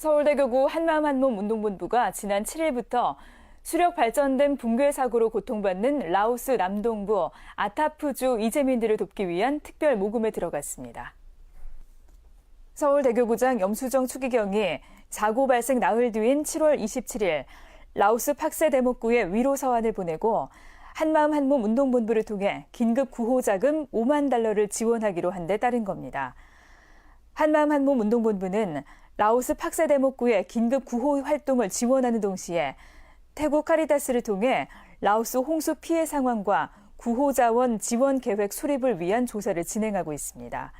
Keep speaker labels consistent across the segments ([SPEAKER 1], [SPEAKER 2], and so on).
[SPEAKER 1] 서울대교구 한마음 한몸 운동본부가 지난 7일부터 수력 발전된 붕괴 사고로 고통받는 라오스 남동부 아타프주 이재민들을 돕기 위한 특별 모금에 들어갔습니다. 서울대교구장 염수정 추기경이 사고 발생 나흘 뒤인 7월 27일 라오스 팍세 대목구에 위로 서한을 보내고 한마음 한몸 운동본부를 통해 긴급 구호 자금 5만 달러를 지원하기로 한 데 따른 겁니다. 한마음 한몸 운동본부는 라오스 팍세 대목구의 긴급 구호 활동을 지원하는 동시에 태국 카리타스를 통해 라오스 홍수 피해 상황과 구호 자원 지원 계획 수립을 위한 조사를 진행하고 있습니다.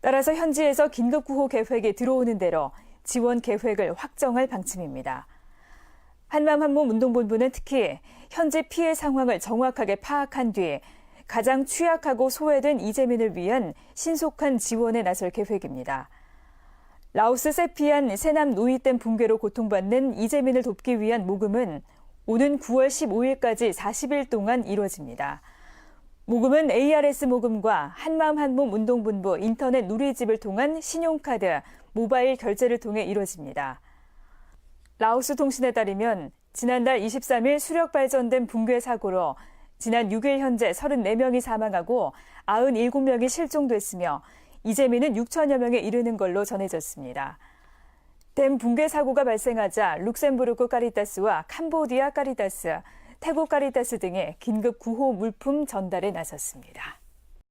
[SPEAKER 1] 따라서 현지에서 긴급 구호 계획이 들어오는 대로 지원 계획을 확정할 방침입니다. 한마음 한몸 운동본부는 특히 현재 피해 상황을 정확하게 파악한 뒤 가장 취약하고 소외된 이재민을 위한 신속한 지원에 나설 계획입니다. 라오스 세피안 세남 노이댐 붕괴로 고통받는 이재민을 돕기 위한 모금은 오는 9월 15일까지 40일 동안 이뤄집니다. 모금은 ARS 모금과 한마음 한몸 운동본부 인터넷 누리집을 통한 신용카드, 모바일 결제를 통해 이뤄집니다. 라오스 통신에 따르면 지난달 23일 수력 발전된 붕괴 사고로 지난 6일 현재 34명이 사망하고 97명이 실종됐으며 이재민은 6천여 명에 이르는 걸로 전해졌습니다. 댐 붕괴 사고가 발생하자 룩셈부르크 카리타스와 캄보디아 카리타스, 태국 카리타스 등의 긴급 구호 물품 전달에 나섰습니다.